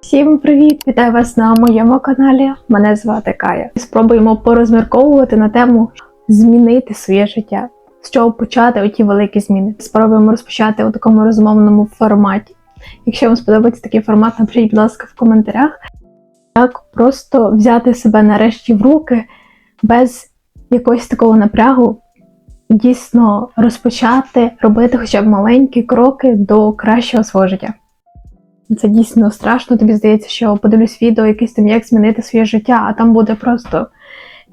Всім привіт! Вітаю вас на моєму каналі. Мене звати Кая. Спробуємо порозмірковувати на тему змінити своє життя. З чого почати оті великі зміни. Спробуємо розпочати у такому розмовному форматі. Якщо вам сподобається такий формат, напишіть, будь ласка, в коментарях. Як просто взяти себе нарешті в руки без якогось такого напрягу, дійсно розпочати робити хоча б маленькі кроки до кращого свого життя. Це дійсно страшно. Тобі здається, що подивлюсь відео, якесь там як змінити своє життя, а там буде просто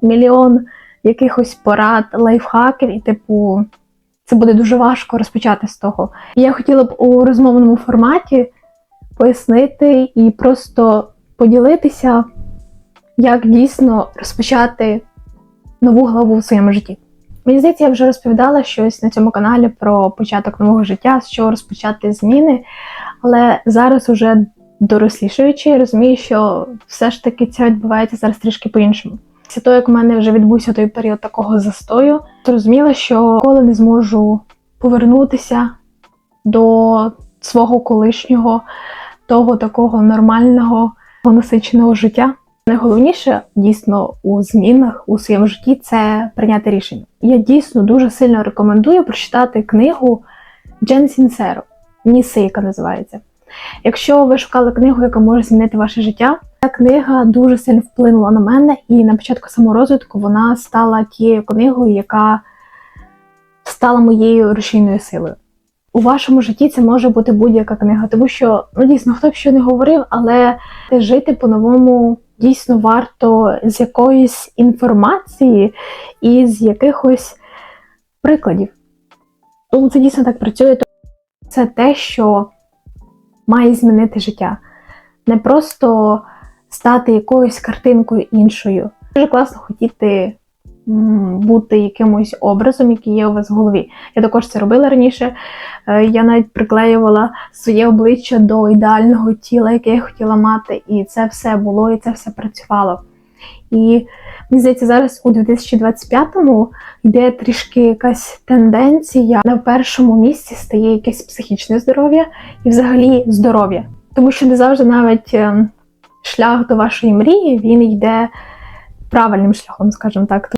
мільйон якихось порад, лайфхаків, і, типу, це буде дуже важко розпочати з того. І я хотіла б у розмовному форматі пояснити і просто поділитися, як дійсно розпочати нову главу в своєму житті. Мені здається, я вже розповідала щось на цьому каналі про початок нового життя, з чого розпочати зміни. Але зараз уже дорослішуючи, розумію, що все ж таки це відбувається зараз трішки по-іншому. Після того, як у мене вже відбувся той період такого застою, зрозуміла, що коли не зможу повернутися до свого колишнього, того такого нормального, насиченого життя. Найголовніше дійсно у змінах у своєму житті це прийняти рішення. Я дійсно дуже сильно рекомендую прочитати книгу Джен Сінсеро. Нісейка називається. Якщо ви шукали книгу, яка може змінити ваше життя, ця книга дуже сильно вплинула на мене, і на початку саморозвитку вона стала тією книгою, яка стала моєю рушійною силою. У вашому житті це може бути будь-яка книга, тому що ну дійсно хто б що не говорив, але жити по-новому дійсно варто з якоїсь інформації і з якихось прикладів. Тому це дійсно так працює це те, що має змінити життя. Не просто стати якоюсь картинкою іншою. Дуже класно хотіти бути якимось образом, який є у вас в голові. Я також це робила раніше. Е, Я навіть приклеювала своє обличчя до ідеального тіла, яке я хотіла мати, і це все було, і це все працювало. І мені здається, зараз у 2025-му йде трішки якась тенденція. На першому місці стає якесь психічне здоров'я і взагалі здоров'я. Тому що не завжди навіть е, шлях до вашої мрії він йде правильним шляхом, скажімо так.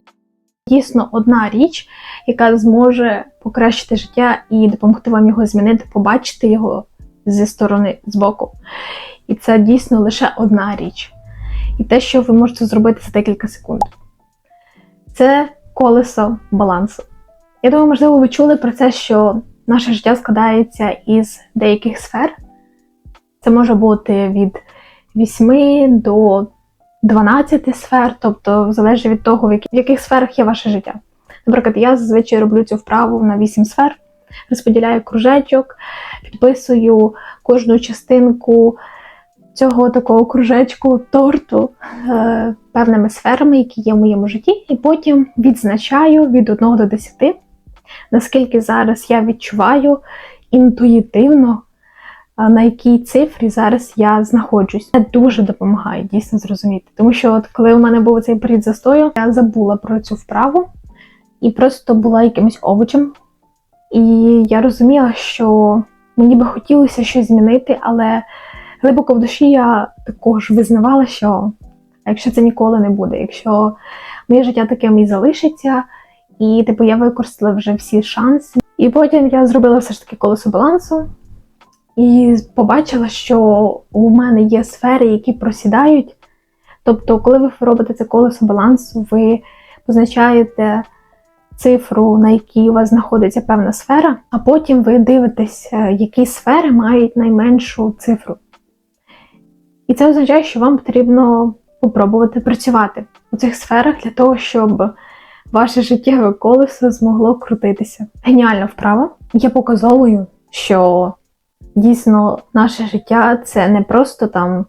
Дійсно, одна річ, яка зможе покращити життя і допомогти вам його змінити, побачити його зі сторони збоку. І це дійсно лише одна річ і те, що ви можете зробити за декілька секунд. Це колесо балансу. Я думаю, можливо, ви чули про це, що наше життя складається із деяких сфер. Це може бути від 8 до 12 сфер, тобто залежить від того, в яких сферах є ваше життя. Наприклад, я зазвичай роблю цю вправу на 8 сфер, розподіляю кружечок, підписую кожну частинку цього такого кружечку торту е, певними сферами, які є в моєму житті, і потім відзначаю від 1 до 10, наскільки зараз я відчуваю інтуїтивно, на якій цифрі зараз я знаходжусь. Це дуже допомагає дійсно зрозуміти. Тому що, от коли у мене був цей період застою, я забула про цю вправу і просто була якимось овочем. І я розуміла, що мені би хотілося щось змінити, але глибоко в душі я також визнавала, що якщо це ніколи не буде, якщо моє життя таким і залишиться, і типу я використала вже всі шанси. І потім я зробила все ж таки колесо балансу і побачила, що у мене є сфери, які просідають. Тобто, коли ви робите це колесо балансу, ви позначаєте цифру, на якій у вас знаходиться певна сфера, а потім ви дивитесь, е, які сфери мають найменшу цифру. І це означає, що вам потрібно спробувати працювати у цих сферах для того, щоб ваше життєве колесо змогло крутитися. Геніальна вправа є показовою, що дійсно наше життя це не просто там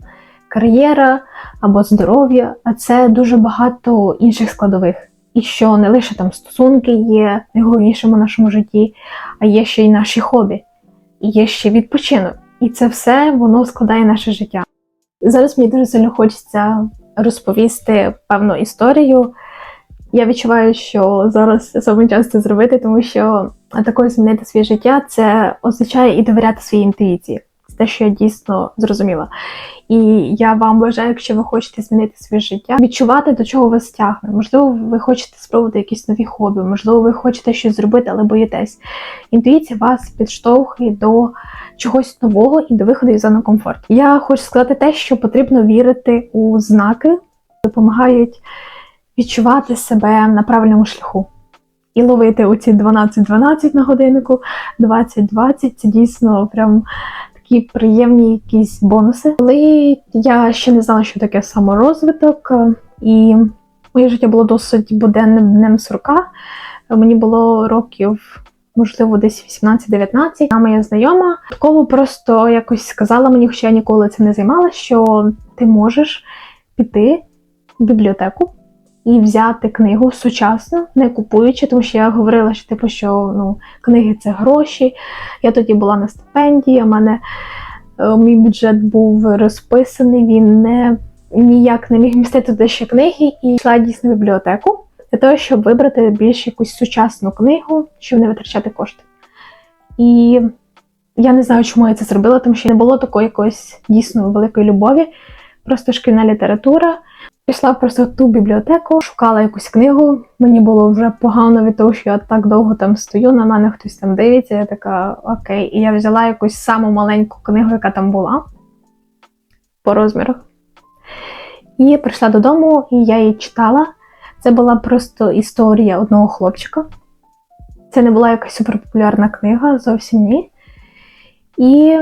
кар'єра або здоров'я, а це дуже багато інших складових. І що не лише там стосунки є найголовнішим у нашому житті, а є ще й наші хобі, і є ще відпочинок. І це все воно складає наше життя. Зараз мені дуже сильно хочеться розповісти певну історію, Я відчуваю, що зараз саме час це зробити, тому що також змінити своє життя це означає і довіряти своїй інтуїції. Це те, що я дійсно зрозуміла. І я вам бажаю, якщо ви хочете змінити своє життя, відчувати, до чого вас тягне. Можливо, ви хочете спробувати якісь нові хобі, можливо, ви хочете щось зробити, але боїтесь. Інтуїція вас підштовхує до чогось нового і до виходу із зони комфорту. Я хочу сказати те, що потрібно вірити у знаки, допомагають відчувати себе на правильному шляху. І ловити оці 12-12 на годиннику, 20-20 це дійсно прям такі приємні якісь бонуси. Коли я ще не знала, що таке саморозвиток, е, і моє життя було досить буденним днем сурка. Мені було років, можливо, десь 18-19. А моя знайома такого просто якось сказала мені, хоча я ніколи цим не займалася, що ти можеш піти в бібліотеку і взяти книгу сучасно, не купуючи, тому що я говорила, що типу, що ну, книги це гроші. Я тоді була на стипендії, у мене е, мій бюджет був розписаний, він не ніяк не міг містити туди ще книги і йшла дійсно в бібліотеку для того, щоб вибрати більш якусь сучасну книгу, щоб не витрачати кошти. І я не знаю, чому я це зробила, тому що не було такої якоїсь дійсно великої любові, просто шкільна література. Пішла просто в ту бібліотеку, шукала якусь книгу. Мені було вже погано від того, що я так довго там стою, на мене хтось там дивиться. Я така окей. І я взяла якусь саму маленьку книгу, яка там була по розмірах. І прийшла додому, і я її читала. Це була просто історія одного хлопчика. Це не була якась суперпопулярна книга, зовсім ні. І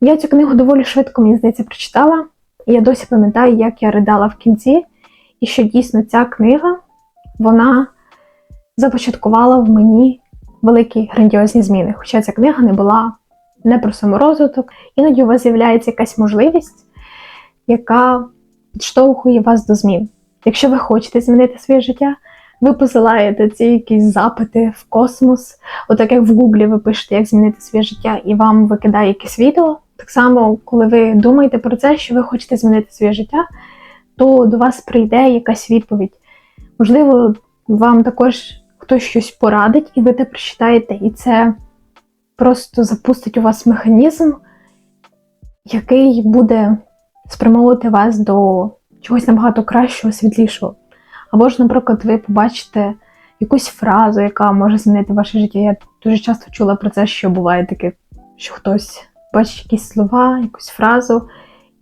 я цю книгу доволі швидко, мені здається, прочитала. І я досі пам'ятаю, як я ридала в кінці, і що дійсно ця книга вона започаткувала в мені великі грандіозні зміни. Хоча ця книга не була не про саморозвиток, іноді у вас з'являється якась можливість, яка підштовхує вас до змін. Якщо ви хочете змінити своє життя, ви посилаєте ці якісь запити в космос, отак як в Гуглі ви пишете, як змінити своє життя, і вам викидає якесь відео. Так само, коли ви думаєте про це, що ви хочете змінити своє життя, то до вас прийде якась відповідь. Можливо, вам також хтось щось порадить, і ви те прочитаєте, і це просто запустить у вас механізм, який буде спрямовувати вас до чогось набагато кращого, світлішого. Або ж, наприклад, ви побачите якусь фразу, яка може змінити ваше життя. Я дуже часто чула про це, що буває таке, що хтось бачить якісь слова, якусь фразу,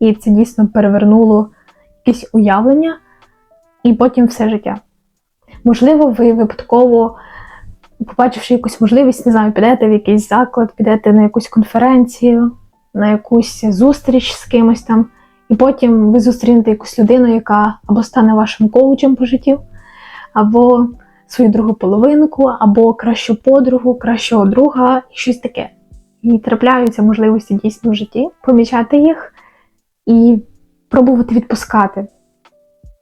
і це дійсно перевернуло якесь уявлення, і потім все життя. Можливо, ви випадково, побачивши якусь можливість, не знаю, підете в якийсь заклад, підете на якусь конференцію, на якусь зустріч з кимось там, і потім ви зустрінете якусь людину, яка або стане вашим коучем по життю, або свою другу половинку, або кращу подругу, кращого друга і щось таке. І трапляються можливості дійсно в житті, помічати їх і пробувати відпускати.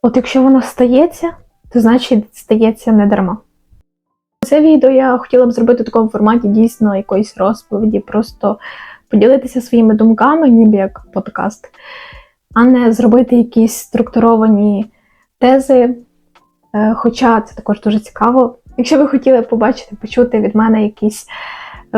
От якщо воно стається, то значить стається не дарма. Це відео я хотіла б зробити в такому форматі дійсно якоїсь розповіді, просто поділитися своїми думками, ніби як подкаст, а не зробити якісь структуровані тези. Е, Хоча це також дуже цікаво. Якщо ви хотіли побачити, почути від мене якісь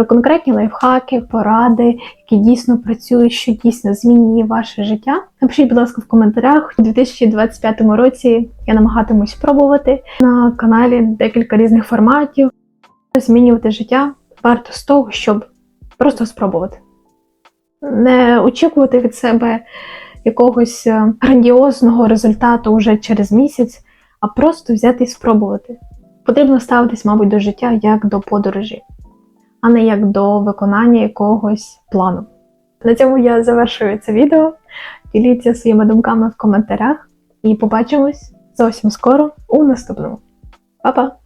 конкретні лайфхаки, поради, які дійсно працюють, що дійсно змінює ваше життя, напишіть, будь ласка, в коментарях. У 2025 році я намагатимусь пробувати на каналі декілька різних форматів. Змінювати життя варто з того, щоб просто спробувати. Не очікувати від себе якогось е, грандіозного результату вже через місяць, а просто взяти і спробувати. Потрібно ставитись, мабуть, до життя як до подорожі, а не як до виконання якогось плану. На цьому я завершую це відео. Діліться своїми думками в коментарях і побачимось зовсім скоро у наступному. Па-па!